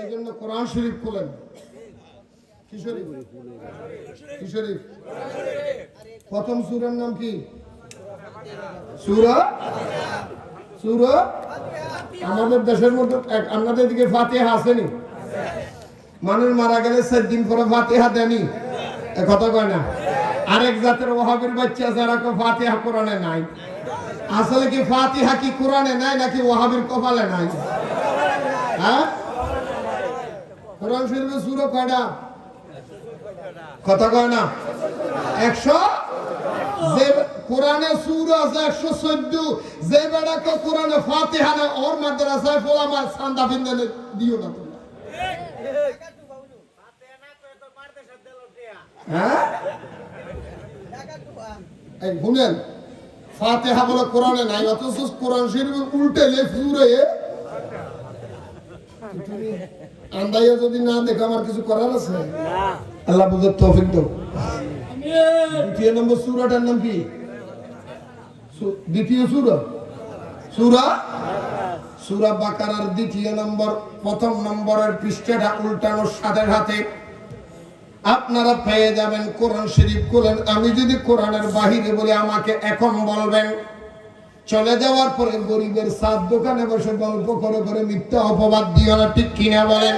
এই জন্য কোরআন শরীফ খুলেন। প্রথম সুরের নাম কি? সুরা? সুরা? আমাদের দেশের মধ্যে আপনাদের দিকে ফাতিহা আসেনি। মানুষ মারা গেলে চার দিন পরে ফাতিহা দেনি কথা কয় না? আরেক জাতের ওহাবির বাচ্চা যারা কো ফাতিহা কোরআনে নাই। আসলে কি ফাতিহা কি কোরআনে নাই নাকি ওহাবির কপালে নাই? হ্যাঁ? কোরআন শরীফে সুরা কয়টা? কথা কয় না। একশো? যে কোরআনে সুর আছে একশো চোদ্দ, যে বেড়াকে কোরআনে ফাতিহা না ওর মাদ্রাসায় ফোলা মার সান্দা ফিন্দে দিও না হ্যাঁ? এই শুনেন, ফাতিহা বলে কোরআনে নাই, অথচ কোরআন শরীফ উল্টে লে ফুরে আন্দাইয়া যদি না দেখে আমার কিছু করার আছে? আল্লাহ বুঝে তৌফিক দাও। দ্বিতীয় নম্বর সুরাটার নাম কি? দ্বিতীয় সুরা? সুরা? সুরা বাকারার দ্বিতীয় নম্বর প্রথম নম্বরের পৃষ্ঠাটা উল্টানোর সাথে সাথে আপনারা পেয়ে যাবেন কোরআন শরীফ খুলেন। আমি যদি কোরআনের বাহিরে বলে আমাকে এখন বলবেন চলে যাওয়ার পরে গরিবের সাত দোকানে বসে গল্প করে করে মিথ্যা অপবাদ দিও না, ঠিক কিনা বলেন?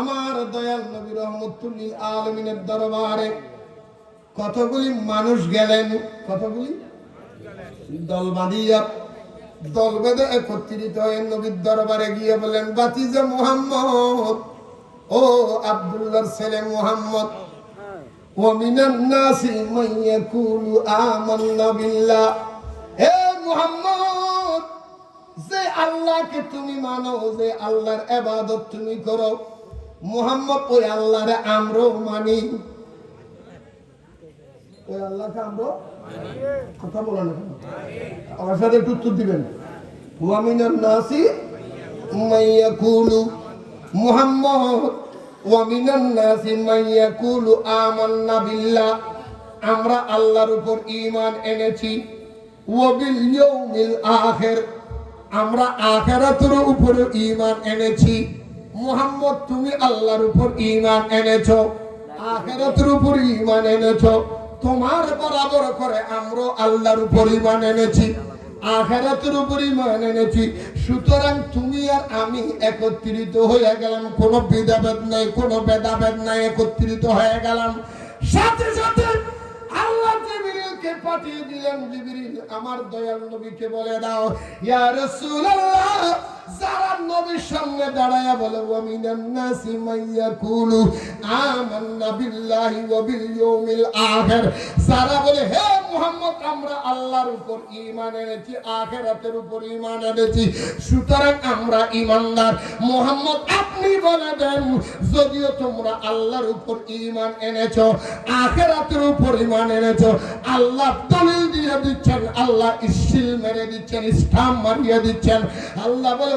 আমার দয়াল নবী আলমিনের দরবারে কতগুলি মানুষ গেলেন? কতগুলি? দল বাঁধিয়া দল বেঁধে একত্রিত হয়ে নবীর দরবারে গিয়ে বলেন বাতিজা মুহাম্মদ ও আব্দুল্লাহর ছেলে মুহাম্মদ ومن الناس من يقول آمنا بالله হে মুহাম্মদ যে আল্লাহকে তুমি মানো যে আল্লাহর ইবাদত তুমি করো মুহাম্মদ ওই আল্লাহরে আমরাও মানি ওই আল্লাহকে আমরা কথা বলো না কেন? আমার সাথে একটু উত্তর দিবেন ওয়ামিনার নাসি মাইয়াকুলু মুহাম্মদ ওয়ামিনান নাসি মাইয়াকুলু আমান্না বিল্লাহ। আমরা আল্লাহর উপর ঈমান এনেছি। ওয়াবিল ইয়াউমিল আখির। আমরা আখিরাতের উপরে ঈমান এনেছি। মুহাম্মদ, তুমি আল্লাহর উপর ঈমান এনেছো। আখিরাতের উপর ঈমান এনেছো। তোমার বরাবর করে আমরা আল্লাহর উপর ইমান এনেছি। আখেরাতের উপর ইমান এনেছি। সুতরাং তুমি আর আমি একত্রিত হয়ে গেলাম। কোনো ভেদাভেদ নাই, কোন ভেদাভেদ নাই, একত্রিত হয়ে গেলাম। সাথে সাথে আল্লাহ জিবরিলকে পাঠিয়ে দিলেন। জিবরিল, আমার দয়াল নবীকে বলে দাও, ইয়া রাসূলুল্লাহ যারা নবীর সামনে দাঁড়ায়া বলে, ওয়া মিনান নাসি মাইয়াকুলু আমান্না বিল্লাহি ওয়া বিল ইয়াউমিল আখির। যারা বলে, হে মুহাম্মদ, আমরা আল্লাহর উপর ঈমান এনেছি, আখিরাতের উপর ঈমান এনেছি। সুতরাং আমরা ঈমানদার। মুহাম্মদ, আপনি বলে দেন, যদিও তোমরা আল্লাহর উপর ঈমান এনেছো, আখিরাতের উপর ঈমান এনেছো, আল্লাহ দলিল দিয়ে দিচ্ছেন, আল্লাহ ইসিল মেরে দিচ্ছেন ইসলাম মারিয়ে দিচ্ছেন। আল্লাহ বলে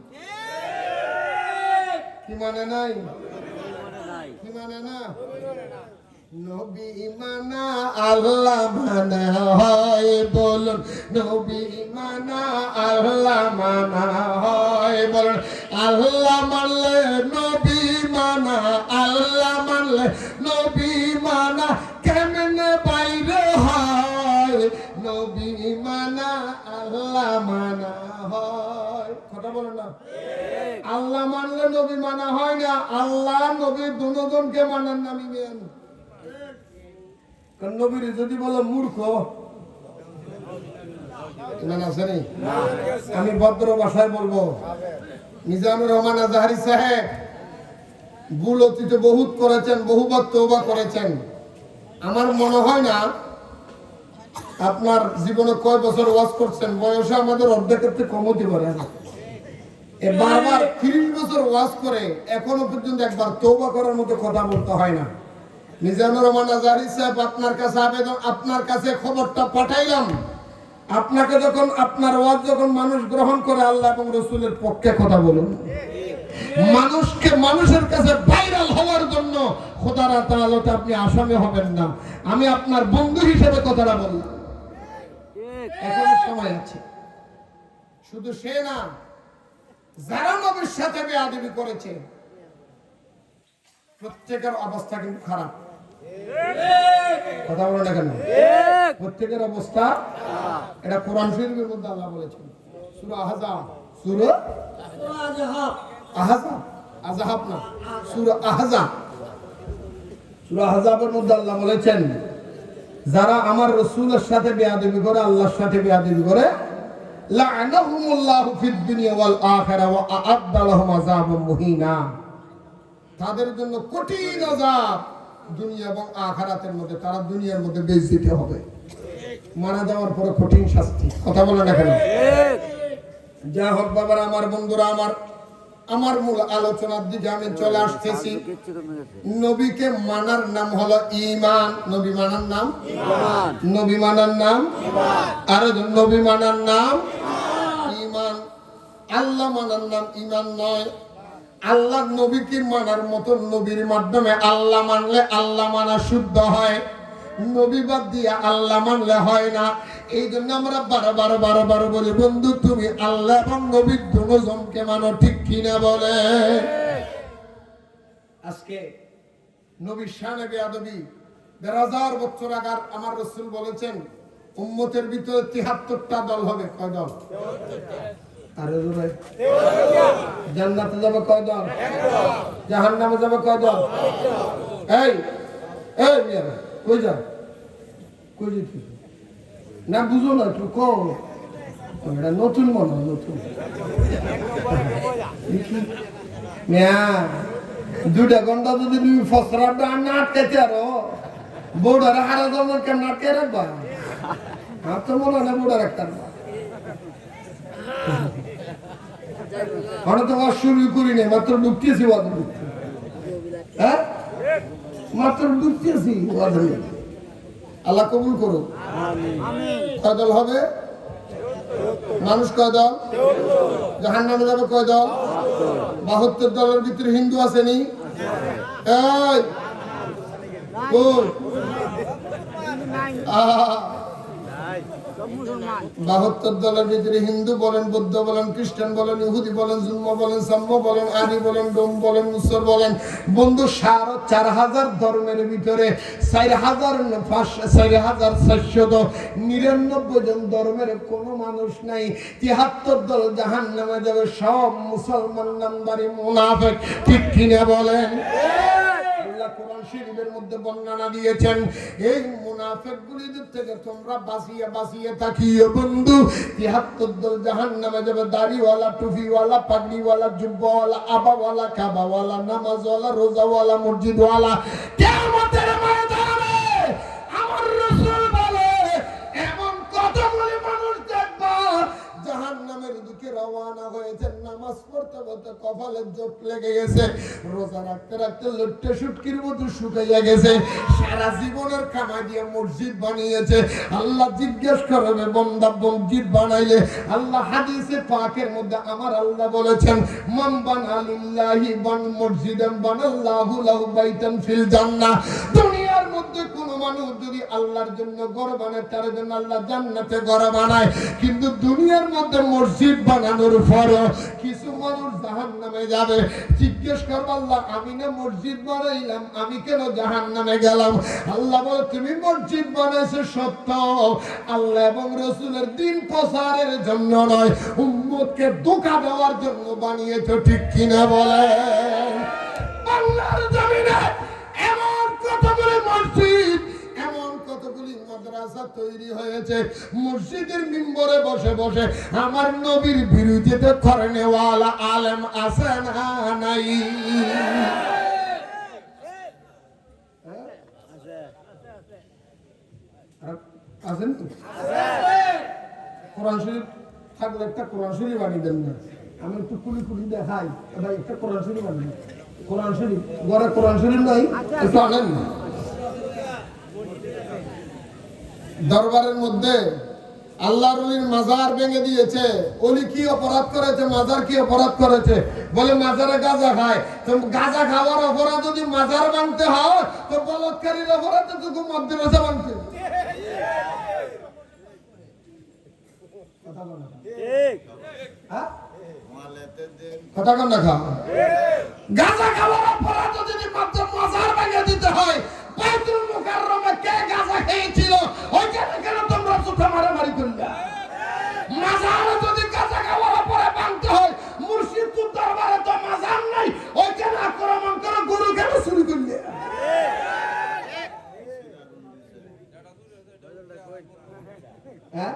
মানে নাই কি মানে না নবী মানা আল্লাহ মানা হয় বলুন নবী মানা আল্লাহ মানা হয় বলুন আল্লাহ মানলে আল্লাহ মানলে নবী মানা হয় না, আল্লাহ নবী দুজনকে মানার নামি নেন। নবীর যদি বলে মূর্খ? আমি ভদ্র ভাষায় বলব, মিজানুর রহমান আজাহারি সাহেব, ভুল অতীতে বহুত করেছেন বহুবার তৌবা করেছেন। আমার মনে হয় না, আপনার জীবনে কয় বছর ওয়াজ করছেন, বয়সে আমাদের অর্ধেকের থেকে কম হতে পারে না বারবার তিরিশ বছর ওয়াজ করে, এখনও পর্যন্ত একবার তৌবা করার মতো কথা বলতে হয় না। মিজানুর রহমান আজারি সাহেব আপনার কাছে আবেদন, আপনার কাছে খবরটা পাঠাইলাম। আপনাকে যখন, আপনার ওয়াজ যখন মানুষ গ্রহণ করে, আল্লাহ এবং রসুলের পক্ষে কথা বলুন। মানুষকে মানুষের কাছে ভাইরাল হওয়ার জন্য খোদারা তাহলে আপনি আসামি হবেন না। আমি আপনার বন্ধু হিসেবে কথাটা বললাম। এখনও সময় আছে। শুধু সে না যারা নবীর সাথে বেয়াদবি করেছে, প্রত্যেকের অবস্থা কিন্তু খারাপ। কথা বলো প্রত্যেকের অবস্থা এটা কোরআন শরীফের মধ্যে আল্লাহ বলেছেন। সূরা আহজাব সূরা? আহজাব আহজাব না, সূরা আহজাব সূরা আহজাবের মধ্যে আল্লাহ বলেছেন, যারা আমার রসুলের সাথে বেয়াদবি করে, আল্লাহর সাথে বেয়াদবি করে তাদের জন্য কঠিন আযাব দুনিয়া এবং আখারাতের মধ্যে তারা দুনিয়ার মধ্যে বেইজ্জতি হবে। মারা যাওয়ার পরে কঠিন শাস্তি। কথা বলে না কেন? যা হোক বাবার আমার বন্ধুরা আমার আমার মূল আলোচনার দিকে আমি চলে আসতেছি। নবীকে মানার নাম হলো ঈমান। নবী মানার নাম? নবী মানার নাম? আর নবী মানার নাম? ইমান আল্লাহ মানার নাম ইমান নয়। আল্লাহ নবীকে মানার মতো নবীর মাধ্যমে আল্লাহ মানলে আল্লাহ মানা শুদ্ধ হয়। নবী বাদ দিয়ে আল্লাহ মানলে হয় না। এই জন্য আমরা বারো বারো বারো বারো বলি বন্ধু তুমি আল্লাহ এবং নবীর দুজনকে মানো ঠিক কিনা বলে? আজকে নবীর শানে বেয়াদবি দেড় হাজার বছর আগার আমার রসুল বলেছেন উম্মতের ভিতরে তিহাত্তরটা দল হবে কয় দল? আরে জান্নাতে যাবে কয় দল? জাহান নামে যাবে কয় দল? এই এই মিয়া ভাই, কই যা না, বুঝো না, একটু কম নতুন মনে নতুন। দুটা ঘণ্টা যদি তুমি ফসরাটা না আটকাইতে আরও হারা কেমন আটকে রাখবা? আমার তো মনে হয় না বোর্ডার পারবা আমরা তো ওয়াজ শুরু করি নাই, মাত্র ওয়াজ ঢুকতে হ্যাঁ? মাত্র ওয়াজ আল্লাহ কবুল করুক। কয় দল হবে? মানুষ কয় দল? জাহান নামে যাবে কয় দল? বাহাত্তর দলের ভিতরে হিন্দু আসেনি এই বাহাত্তর দলের ভিতরে হিন্দু বলেন, বৌদ্ধ বলেন, খ্রিস্টান বলেন, ইহুদি বলেন, জুম্ম বলেন, সাম্য বলেন, আদি বলেন, ডোম বলেন, মুসর বলেন। বন্ধু সাড়ে চার হাজার ধর্মের ভিতরে চার হাজার চার হাজার চারশত নিরানব্বই জন ধর্মের কোনো মানুষ নাই। তিয়াত্তর দল জাহান নামে যাবে, সব মুসলমান নামদারি মুনাফেক। ঠিক কিনা বলেন? কোরআন শরীফের মধ্যে বর্ণনা দিয়েছেন, এই মুনাফিক গুলিদের থেকে তোমরা বাঁচিয়ে বাঁচিয়ে তাকিয়ে বন্ধু। তিহাত্তর দল জাহান নামে যাবে, দাড়িওয়ালা, টুপিওয়ালা, পাগড়িওয়ালা, জুব্বাওয়ালা, আবাওয়ালা, কাবাওয়ালা, নামাজওয়ালা, রোজাওয়ালা, মসজিদওয়ালা। কিয়ামতের ময়দানে নামের দিকে রওনা হয়েছে, নামাজ পড়তে পড়তে কপালে জোট লেগে গেছে, রোজা রাখতে রাখতে মতো শুকাইয়া গেছে, সারা জীবনের দিয়ে মসজিদ বানিয়েছে। আল্লাহ জিজ্ঞেস করবে, বন্দা, মসজিদ বানাইলে আল্লাহ হাদিসে পাকের মধ্যে আমার আল্লাহ বলেছেন বানা লাহু বাইতান ফিল জান্নাহ। দুনিয়ার মধ্যে কোন মানুষ যদি আল্লাহর জন্য ঘর বানায়, তার জন্য আল্লাহ জান্নাতে ঘর বানায়। কিন্তু দুনিয়ার মধ্যে মসজিদ বানানোর পর কিছু মানুষ জাহান নামে যাবে। জিজ্ঞেস করব, আল্লাহ, আমি না মসজিদ বানাইলাম, আমি কেন জাহান নামে গেলাম? আল্লাহ বলে, তুমি মসজিদ বানাইছো সত্য। আল্লাহ এবং রসুলের দিন প্রচারের জন্য নয়, উম্মতকে ধোকা দেওয়ার জন্য বানিয়েছো, ঠিক কিনা বলে আল্লাহর জমিনে মাদ্রাসা তৈরি হয়েছে। মসজিদের মিম্বরে বসে বসে আমার নবীর বিরুদ্ধে করেনেওয়ালা আলেম আছে না নাই? আছেন তো কোরআন শরীফ থাকলে একটা কোরআন শরীফ বানিয়ে দেন না। আমি একটু কুলি কুলি দেখাই। একটা কোরআন শরীফ বানিয়ে। কোরআন শরীফ। ঘরে কোরআন শরীফ নাই? একটু আনেন না। দরবারের মধ্যে আল্লাহর অলির মাজার ভেঙে দিয়েছে। অলি কি অপরাধ করেছে? মাজার কি অপরাধ করেছে? বলে মাজারে গাঁজা খায়। তো গাঁজা খাওয়ার অপরাধ যদি মাজার ভাঙতে হয় তো বলৎকারীর অপরাধ তো তোকে মধ্যে ভাঙতে কথা বলো হ্যাঁ? কথা গাঁজা খাওয়ার অপরাধ যদি মাত্র মাজার ভেঙে দিতে হয় বাইতুল মুকাররমে কে গাঁজা খেয়েছিল? ওইখানে কেন তোমরা চোখে মারামারি করলে মাজারে যদি গাঁজা খাওয়ার পরে ভাঙতে হয় মুর্শিদপুর দরবারে তো মাজার নাই ওইখানে আক্রমণ করে গরু কেন শুরু করলে হ্যাঁ?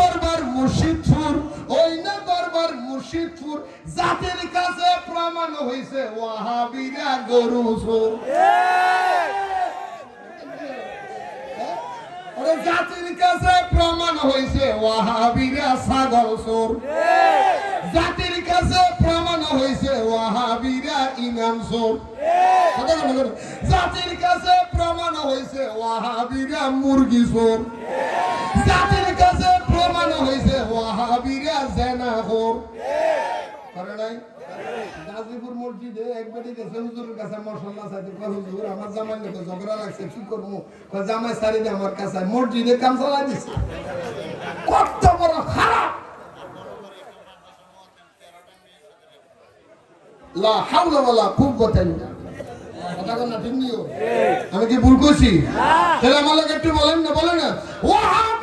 মুর্শিদপুর জাতির কাছে প্রমাণ হইছে ওয়াহাবিরা গরু ওরে জাতির কাছে প্রমাণ হইছে ওয়াহাবিরা ছাগল চোর জাতির কাছে প্রমাণ হইছে ওয়াহাবিরা ইমাম বলো। জাতির কাছে প্রমাণ হইছে ওয়াহাবিরা মুরগি চোর জাতির কাছে প্রমাণ হইছে ওয়াহাবিরা গাজীপুর মসজিদে এক বেটি গেছে হুজুরের কাছে মশলা চাইতে কয় হুজুর আমার জামাই লোকে ঝগড়া লাগছে কি করব? কয় জামাই সারি দে আমার কাছে মসজিদে কাম চালাই দিছে। কত বড় খারাপ! লা হাওলা ওয়ালা কুওয়াতা ইল্লা কথা কন না ঠিক নিও? আমি কি ভুল করছি তাহলে আমার লোক একটু বলেন না বলেন না। ওয়াহাবিরা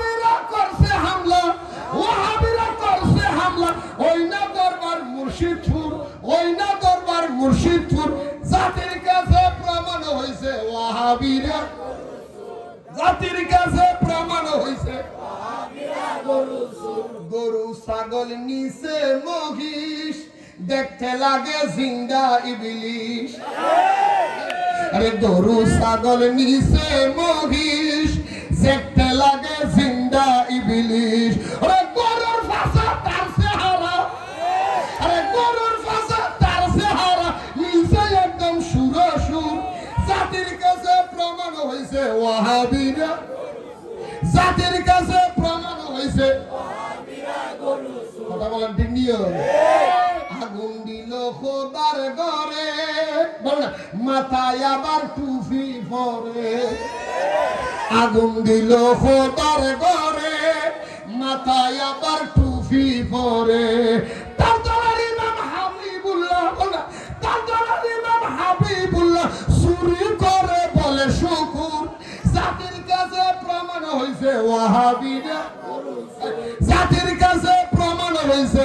দেখতে লাগে জিন্দা ইবলিশ। আরে গরু, ছাগল, নিচে মহিষ, দেখতে লাগে জিন্দা ইবলিশ। আরে গরুর আরে গরুর একদম সুর জাতির কাছে প্রমাণ হয়েছে ওয়াহাবিরা। জাতির কাছে প্রমাণ হয়েছে কথা বলেন ঠিক নিও আগুন দিল খোদার ঘরে। মাথায় আবার টুপি পরে। আগুন দিল খোদার ঘরে, মাথায় আবার টুপি পরে। করে বলে জাতির কাছে প্রমাণ হয়েছে ওয়াহাবিরা। জাতির প্রমাণ হয়েছে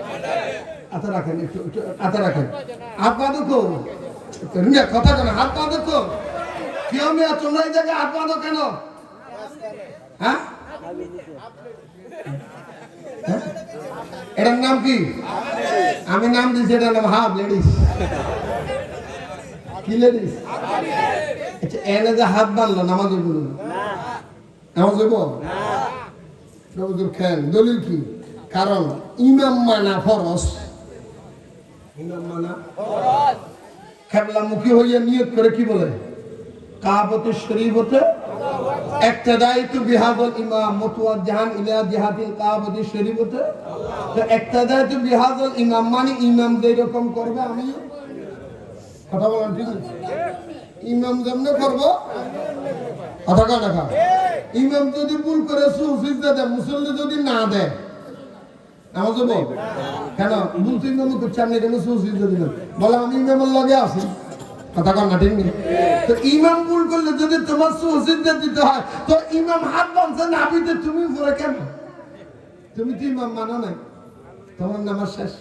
রাখেন রাখেন। মিয়া কথা বাঁধো কেন? হ্যাঁ? এটার নাম কি? আমি নাম দিয়েছি এটার নাম হাফ লেডিস। কি লেডিস? আচ্ছা এনে যে হাত বাঁধলো, নামাজ হইব নামাজ খেন দলিল কি? কারণ ইমাম মানা ফরস খেবলামুখী হইয়া নিয়ত করে কি বলে? কাবতে ইমাম মতুয়া জাহান কাবতে তো ইমাম মানে ইমাম যেরকম করবে আমি? কথা বলেন, ঠিক আছে? ইমাম যেমনে করব, কথা কথা ইমাম যদি ভুল করে সুসিজা দেয়, মুসল্লি যদি না দেয় কেন? ভুল তো ইমাম করছে, আপনি কেন আমি লগে আছি। কথা কন না তো ইমাম করলে যদি তোমার সুসিজদা দিতে হয়, তো ইমাম হাত বাঁধছে তুমি পরে কেন? তুমি তো তোমার নামাজ শেষ।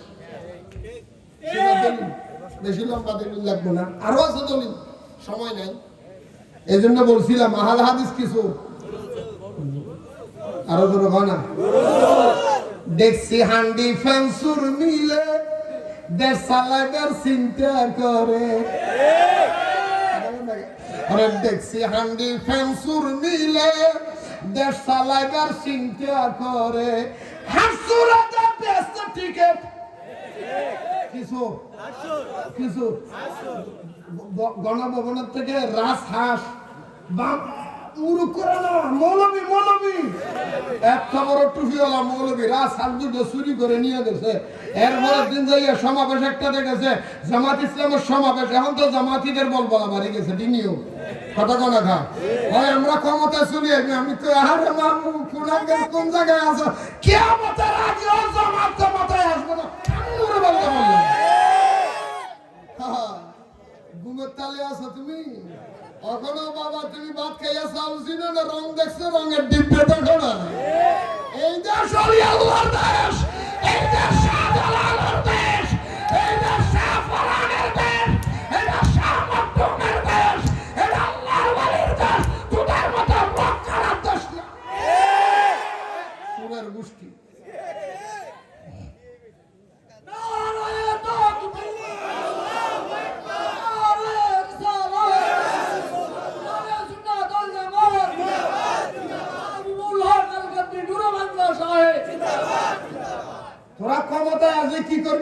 বেশি লাগবে না। আরও আছে দলিল। সময় নাই। এই জন্য বলছিলাম, আহাল হাদিস কিছু? আরও ধরো না? দেখছি হান্ডি ফেন্সুর মিলে দেশ চালাইবার চিন্তা করে। দেখছি হান্ডি ফেন্সুর মিলে দেশ চালাইবার চিন্তা করে। হাসুরা ব্যস্ত টিকেট কিছু? কিছু? গণভবনের থেকে রাস হাঁস বাম মুরুখ না মৌলবী। মৌলবী বড় টুপিওয়ালা মৌলবী রাস হাঁস দুটো চুরি করে নিয়ে গেছে এরপরের সমাবেশ একটা দেখেছে, জামাত ইসলামের সমাবেশ, এখন তো জামাতিদের বল বলা বাড়ি কথা কোনা আমরা ক্ষমতায় চলে যাবি আমি তো কোন জায়গায় আছো? না আমি বললাম ঘুমের তালে আছো তুমি? এখনও বাবা তুমি ভাত খাইয়া চাউল চিনো না, রং দেখছ, রঙের ডিব্বে দেখো না এই দেশ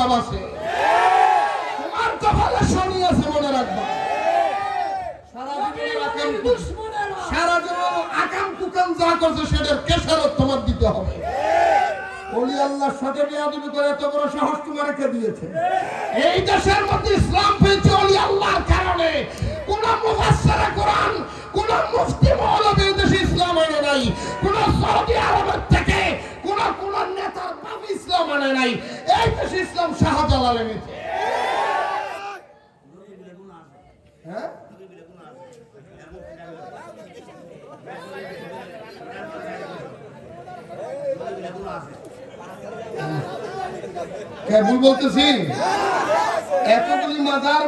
খারাপ আছে। তোমার কপালে শনি আছে মনে রাখবা। সারা জীবনের আকাম- সারা জীবন আকাম কুকাম যা করছে সেটার কেসারত তোমার দিতে হবে। ওলি আল্লাহর সাথে বিয়াদবি করে এত বড় সাহস তোমার কে দিয়েছে? এই দেশের মধ্যে ইসলাম পেয়েছে আল্লাহর কারণে। কোন মুফাসসিরে কোরআন কোন মুফতি মৌলবী দেশে ইসলাম আনে নাই। কোন সৌদি আরবের থেকে কোন কোন নেতার আনে নাই। এই দেশে ইসলাম শাহজালাল এনেছে হ্যাঁ?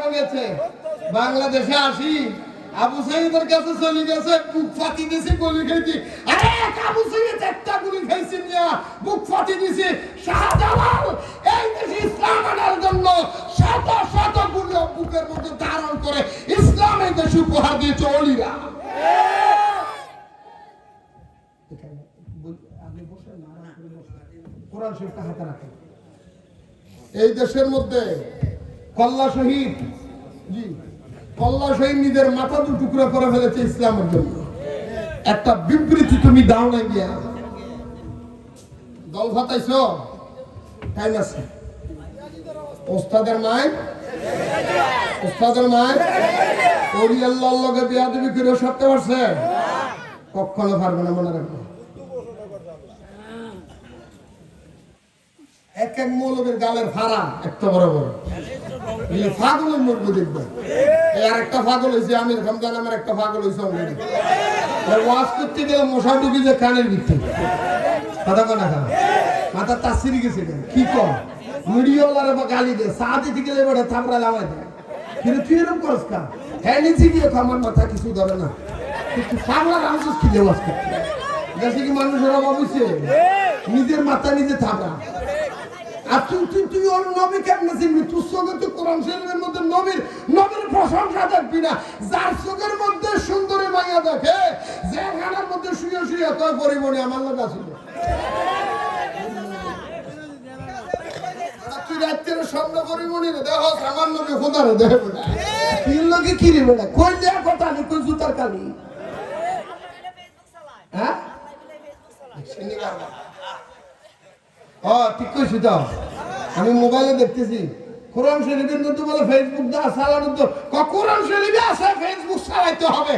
ভেঙেছে বাংলাদেশে আসি, আবু সাইদের কাছে চলে গেছে, বুক ফাটি দিছে গুলি খেয়েছি আরে আবু সাইদ একটা গুলি খেয়েছি বুক ফাটি দিছে কোরআন শরীফটা হাতে এই দেশের মধ্যে কল্লা শহীদ, জি, কল্লা শহীদ নিজের মাথা দু করে ফেলেছে ইসলামের জন্য। একটা বিবৃতি তুমি দাও নাই দিয়া। দল ফাতাইছ ওস্তাদের মায় ওস্তাদের মায় ওরি আল্লাহর লগে বিয়া করে পারছে? কখনো পারবে না, মনে রাখো মৌলবের গালের ফাড়া, একটা ফাগলের মুরগি দেখবে এই আর একটা ফাগল হয়েছে আমির আমার একটা ফাগল হয়েছে ওয়াজ করতে গেলে মশা ঢুকি যে কানের ভিতরে। কথা খা মাথা গেছে কি বা গালি দে দিতে গেলে দেয়। কিন্তু তুই এরকম করস কা হ্যাঁ নিচে গিয়ে আমার মাথা কিছু ধরে না। কিন্তু পাগলার আনছিস কি দেওয়াজ করতে? মানুষের অভাব হয়েছে নিজের মাথা নিজে থাকা আর তুই তুই তুই ওর নবী কেমনে চিনবি? তোর চোখে তো কোরআন শরীফের মধ্যে নবীর নবীর প্রশংসা দেখবি না। যার চোখের মধ্যে সুন্দরী মাইয়া দেখে যে গানের মধ্যে শুয়ে শুয়ে কয় পরিমণি আমার লোক তুই রাত্রে স্বপ্ন পরিমণি রে দেখ আমার লোকে খোদারে দেখ তিন লোকে কি রে বেটা? কই দেয়া কথা নেই কই জুতার কালি? হ্যাঁ? ও ঠিক আমি মোবাইলে দেখতেছি। কোরআন শরীফের মধ্যে বলে ফেসবুক দা চালানো তো কোরআন শরীফে আছে ফেসবুক চালাইতে হবে।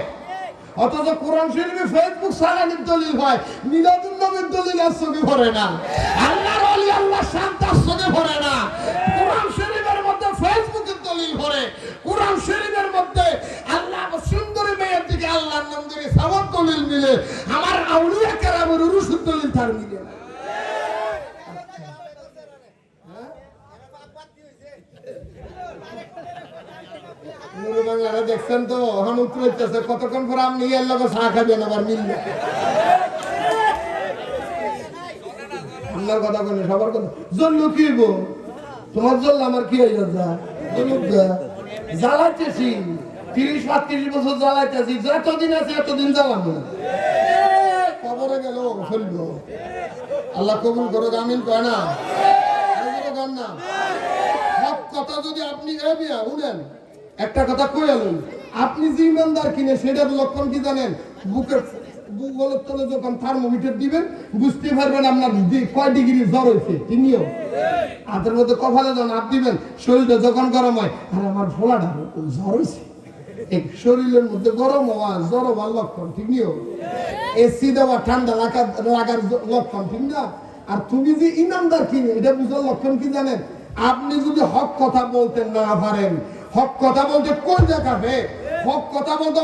অথচ কোরআন শরীফে ফেসবুক চালানোর দলিল হয় মিলাদুল নবীর দলিল আর চোখে ভরে না। আল্লাহর অলি আল্লাহ শান্তার চোখে ভরে না। কোরআন শরীফের মধ্যে ফেসবুকের দলিল ভরে কোরআন শরীফের মধ্যে আল্লাহ সুন্দরী মেয়ের দিকে আল্লাহর নাম ধরে সাবর দলিল মিলে। আমার আউলিয়া কেরামের উরুসুর দলিল তার মিলে না নুরু বাংলারা দেখছেন তো হন উত্তরাইতেছে কতক্ষণ পর আপনি এর লগে চা খাবেন আবার মিলবে? আপনার কথা বলে সবার কথা। জন্য কি গো? তোমার জন্য আমার কি হয়ে যা? জ্বালাইতেছি, তিরিশ পঁয়ত্রিশ বছর জ্বালাইতেছি, যতদিন আছে এতদিন জ্বালাবো। কবরে গেল ফেলব আল্লাহ কবুল করো আমিন কয় না? না? সব কথা যদি আপনি, এ বিয়া শুনেন। একটা কথা কই আলুন? আপনি যে ইমানদার কিনে সেটার লক্ষণ কি জানেন? বুকের বুক তলে যখন থার্মোমিটার দিবেন, বুঝতে পারবেন আপনার কয় ডিগ্রি জ্বর হয়েছে। তিনিও হাতের মধ্যে যখন দিবেন, শরীরটা যখন গরম হয়, আর আমার জ্বর হয়েছে। শরীরের মধ্যে গরম হওয়া, জ্বর হওয়ার লক্ষণ, ঠিক নিও এসি দেওয়া, ঠান্ডা লাগার লাগার লক্ষণ, ঠিক না? আর তুমি যে ইমানদার কিনে, এটা বুঝার লক্ষণ কি জানেন? আপনি যদি হক কথা বলতে না পারেন হক কথা বলতে কোন জায়গা হক কথা বলতে